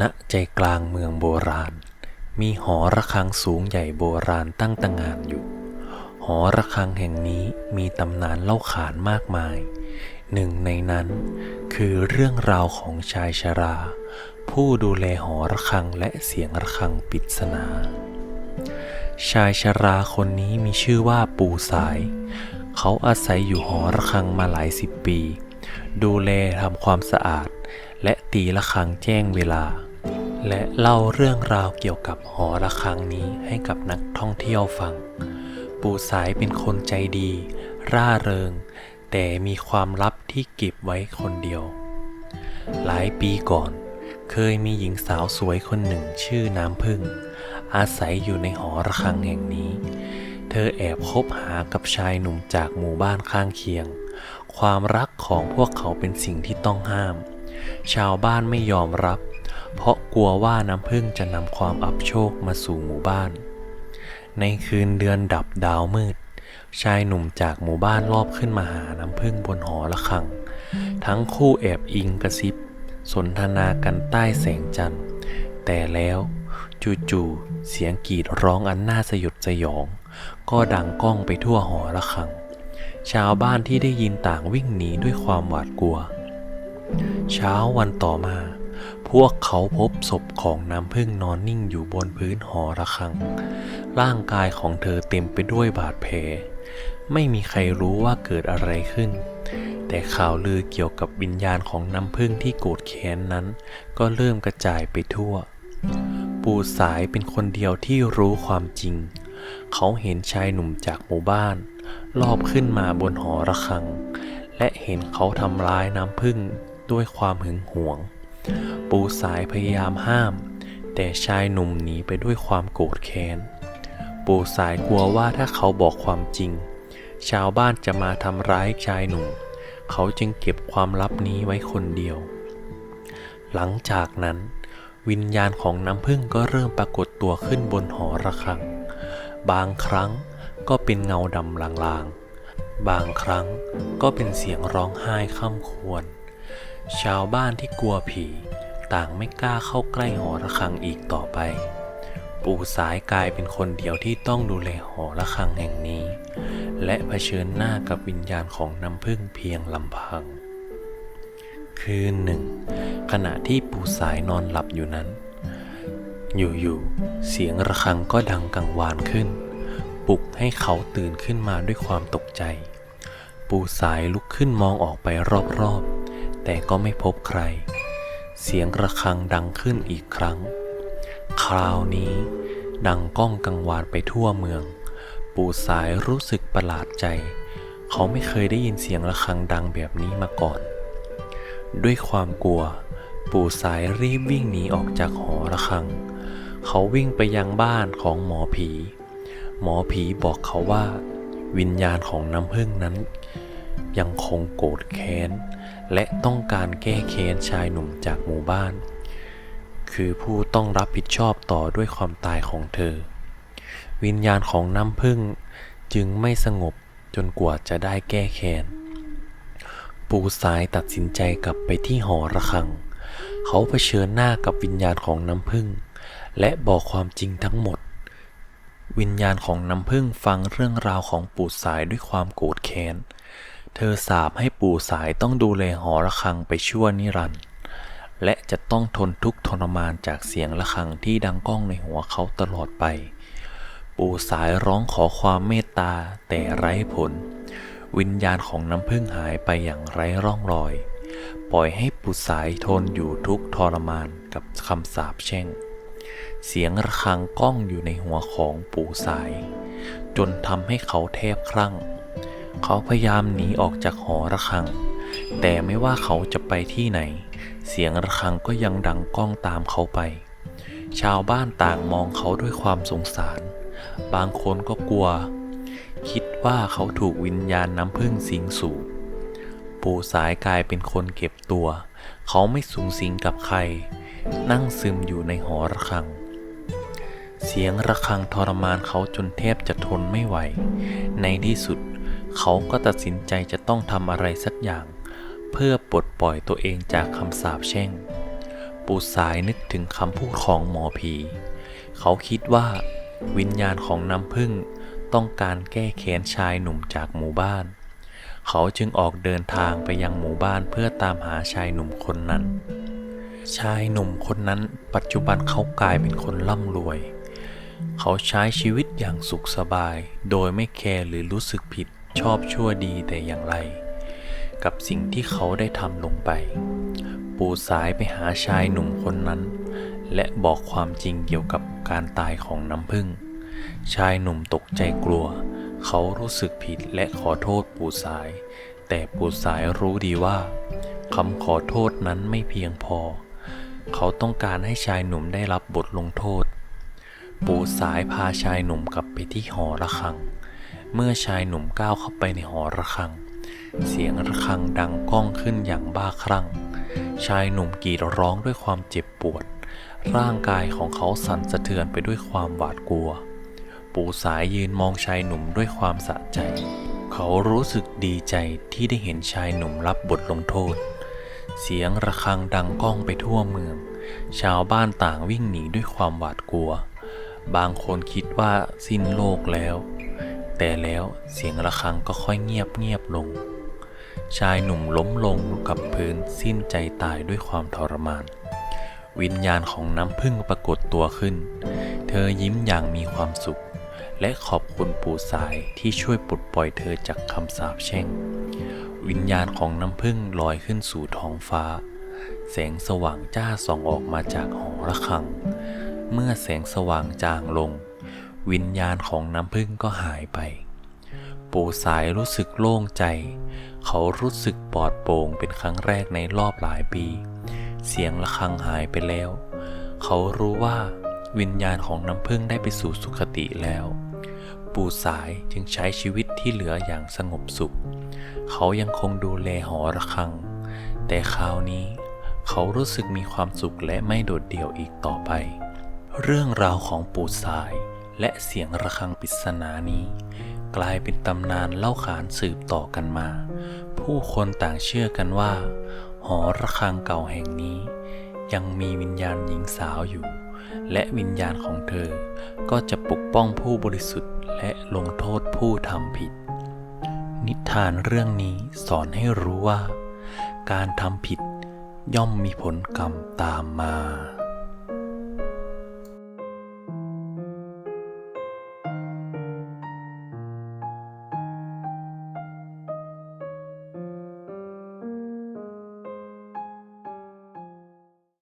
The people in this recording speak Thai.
ณใจกลางเมืองโบราณ มีหอระฆังสูงใหญ่โบราณตั้งตระหงานอยู่ หอระฆังแห่งนี้มีตำนานเล่าขานมากมาย หนึ่งในนั้นคือเรื่องราวของชายชรา ผู้ดูแลหอระฆังและเสียงระฆังปริศนา ชายชราคนนี้มีชื่อว่าปูสาย เขาอาศัยอยู่หอระฆังมาหลายสิบปี ดูแลทำความสะอาด และตีระฆังแจ้งเวลา และเล่าเรื่องราวเกี่ยวกับหอระฆังนี้ให้กับนักท่องเที่ยวฟัง ปู่สายเป็นคนใจดี ร่าเริง แต่มีความลับที่เก็บไว้คนเดียว หลายปีก่อน เคยมีหญิงสาวสวยคนหนึ่งชื่อน้ำพึ่ง อาศัยอยู่ในหอระฆังแห่งนี้ เธอแอบคบหากับชายหนุ่มจากหมู่บ้านข้างเคียง ความรักของพวกเขาเป็นสิ่งที่ต้องห้าม ชาวบ้านไม่ยอมรับ เพราะกลัวว่าน้ำพึ่งจะนำความอับโชคมาสู่หมู่บ้าน ในคืนเดือนดับดาวมืด ชายหนุ่มจากหมู่บ้านรอบขึ้นมาหาน้ำพึ่งบนหอระฆัง ทั้งคู่แอบอิงกระซิบ สนทนากันใต้แสงจันทร์ แต่แล้วจู่ๆเสียงกรีดร้องอันน่าสยดสยอง ก็ดังก้องไปทั่วหอระฆัง ชาวบ้านที่ได้ยินต่างวิ่งหนีด้วยความหวาดกลัว เช้าวันต่อมา พวกเขาพบศพของน้ำพึ่งนอนนิ่งอยู่บนพื้นหอระฆัง ร่างกายของเธอเต็มไปด้วยบาดแผล ไม่มีใครรู้ว่าเกิดอะไรขึ้น แต่ข่าวลือเกี่ยวกับวิญญาณของน้ำพึ่งที่โกรธแค้นนั้น ก็เริ่มกระจายไปทั่ว ปู่สายเป็นคนเดียวที่รู้ความจริง เขาเห็นชายหนุ่มจากหมู่บ้าน รอบขึ้นมาบนหอระฆัง และเห็นเขาทำร้ายน้ำพึ่งด้วยความหึงหวง ปู่สายพยายามห้าม แต่ชายหนุ่มหนีไปด้วยความโกรธแค้น ปู่สายกลัวว่าถ้าเขาบอกความจริง ชาวบ้านจะมาทำร้ายชายหนุ่ม เขาจึงเก็บความลับนี้ไว้คนเดียว หลังจากนั้นวิญญาณของน้ำพึ่งก็เริ่มปรากฏตัวขึ้นบนหอระฆัง บางครั้ง ก็เป็นเงาดำลางๆ บางครั้งก็เป็นเสียงร้องไห้ข้ามควร ชาวบ้านที่กลัวผี ต่างไม่กล้าเข้าใกล้หอระฆังอีกต่อไป ปู่สายกลายเป็นคนเดียวที่ต้องดูแลหอระฆังแห่งนี้ และเผชิญหน้ากับวิญญาณของน้ำพึ่งเพียงลำพัง คืนหนึ่ง ขณะที่ปู่สายนอนหลับอยู่นั้นอยู่ๆ เสียงระฆังก็ดังกังวานขึ้น ปลุกให้เขาตื่นขึ้นมาด้วยความตกใจ ปู่สายลุกขึ้นมองออกไปรอบๆ แต่ก็ไม่พบใคร เสียงระฆังดังขึ้นอีกครั้ง คราวนี้ ดังก้องกังวานไปทั่วเมือง ปู่สายรู้สึกประหลาดใจ เขาไม่เคยได้ยินเสียงระฆังดังแบบนี้มาก่อน ด้วยความกลัว ปู่สายรีบวิ่งหนีออกจากหอระฆัง เขาวิ่งไปยังบ้านของหมอผี หมอผีบอกเขาว่า วิญญาณของน้ำพึ่งนั้น ยังคงโกรธแค้น และต้องการแก้แค้นชายหนุ่มจากหมู่บ้าน คือผู้ต้องรับผิดชอบต่อด้วยความตายของเธอ วิญญาณของน้ำพึ่งจึงไม่สงบจนกว่าจะได้แก้แค้น ปูสายตัดสินใจกลับไปที่หอระฆัง เขาเผชิญหน้ากับวิญญาณของน้ำพึ่งและบอกความจริงทั้งหมด วิญญาณของน้ำพึ่งฟังเรื่องราวของปู่สายด้วยความโกรธแค้น เธอสาปให้ปู่สายต้องดูแลหอระฆังไปชั่วนิรันดร์ และจะต้องทนทุกข์ทรมานจากเสียงระฆังที่ดังก้องในหัวเขาตลอดไป ปู่สายร้องขอความเมตตาแต่ไร้ผล วิญญาณของน้ำพึ่งหายไปอย่างไร้ร่องรอย ปล่อยให้ปู่สายทนอยู่ทุกทรมานกับคำสาปแช่ง เสียงระฆังก้องอยู่ในหัวของปู่สาย จนทำให้เขาแทบคลั่ง เขาพยายามหนีออกจากหอระฆัง แต่ไม่ว่าเขาจะไปที่ไหน เสียงระฆังก็ยังดังก้องตามเขาไป ชาวบ้านต่างมองเขาด้วยความสงสาร บางคนก็กลัว คิดว่าเขาถูกวิญญาณน้ำพึ่งสิงสู่ปู่สายกลายเป็นคนเก็บตัว เขาไม่สูงสิงกับใคร นั่งซึมอยู่ในหอระฆัง เสียงระฆังทรมานเขาจนแทบจะทนไม่ไหว ในที่สุดเขาก็ตัดสินใจจะต้องทำอะไรสักอย่าง เพื่อปลดปล่อยตัวเองจากคำสาปแช่งปปู่สายนึกถึงคำพูดของหมอผี เขาคิดว่าวิญญาณของน้ำพึ่งต้องการแก้แค้นชายหนุ่มจากหมู่บ้าน เขาจึงออกเดินทางไปยังหมู่บ้านเพื่อตามหาชายหนุ่มคนนั้น ชายหนุ่มคนนั้นปัจจุบันเขากลายเป็นคนร่ำรวย เขาใช้ชีวิตอย่างสุขสบาย โดยไม่แคร์หรือรู้สึกผิดชอบชั่วดีแต่อย่างไร กับสิ่งที่เขาได้ทำลงไป ปู่สายไปหาชายหนุ่มคนนั้น และบอกความจริงเกี่ยวกับการตายของน้ำพึ่ง ชายหนุ่มตกใจกลัว เขารู้สึกผิดและขอโทษปู่สาย แต่ปู่สายรู้ดีว่าคำขอโทษนั้นไม่เพียงพอ เขาต้องการให้ชายหนุ่มได้รับบทลงโทษ ปู่สายพาชายหนุ่มกลับไปที่หอระฆัง เมื่อชายหนุ่มก้าวเข้าไปในหอระฆัง เสียงระฆังดังก้องขึ้นอย่างบ้าคลั่ง ชายหนุ่มกรีดร้องด้วยความเจ็บปวด ร่างกายของเขาสั่นสะเทือนไปด้วยความหวาดกลัว ปู่สายยืนมองชายหนุ่มด้วยความสะใจ เขารู้สึกดีใจที่ได้เห็นชายหนุ่มรับบทลงโทษ เสียงระฆังดังก้องไปทั่วเมือง ชาวบ้านต่างวิ่งหนีด้วยความหวาดกลัว บางคนคิดว่าสิ้นโลกแล้ว แต่แล้วเสียงระฆังก็ค่อยเงียบเงียบลง ชายหนุ่มล้มลงกับพื้นสิ้นใจตายด้วยความทรมาน วิญญาณของน้ำพึ่งปรากฏตัวขึ้น เธอยิ้มอย่างมีความสุข และขอบคุณปู่สายที่ช่วยปลดปล่อยเธอจากคำสาปแช่ง วิญญาณของน้ำพึ่งลอยขึ้นสู่ท้องฟ้า แสงสว่างจ้าส่องออกมาจากหอระฆัง เมื่อแสงสว่างจางลง วิญญาณของน้ำพึ่งก็หายไป ปู่สายรู้สึกโล่งใจ เขารู้สึกปลอดโปร่งเป็นครั้งแรกในรอบหลายปี เสียงระฆังหายไปแล้ว เขารู้ว่าวิญญาณของน้ำพึ่งได้ไปสู่สุคติแล้ว ปู่สายจึงใช้ชีวิตที่เหลืออย่างสงบสุข เขายังคงดูแลหอระฆัง แต่คราวนี้เขารู้สึกมีความสุขและไม่โดดเดี่ยวอีกต่อไป เรื่องราวของปู่สายและเสียงระฆังปริศนานี้ กลายเป็นตำนานเล่าขานสืบต่อกันมา ผู้คนต่างเชื่อกันว่า หอระฆังเก่าแห่งนี้ ยังมีวิญญาณหญิงสาวอยู่ และวิญญาณของเธอก็จะปกป้องผู้บริสุทธิ์และลงโทษผู้ทำผิด นิทานเรื่องนี้สอนให้รู้ว่า การทำผิดย่อมมีผลกรรมตามมา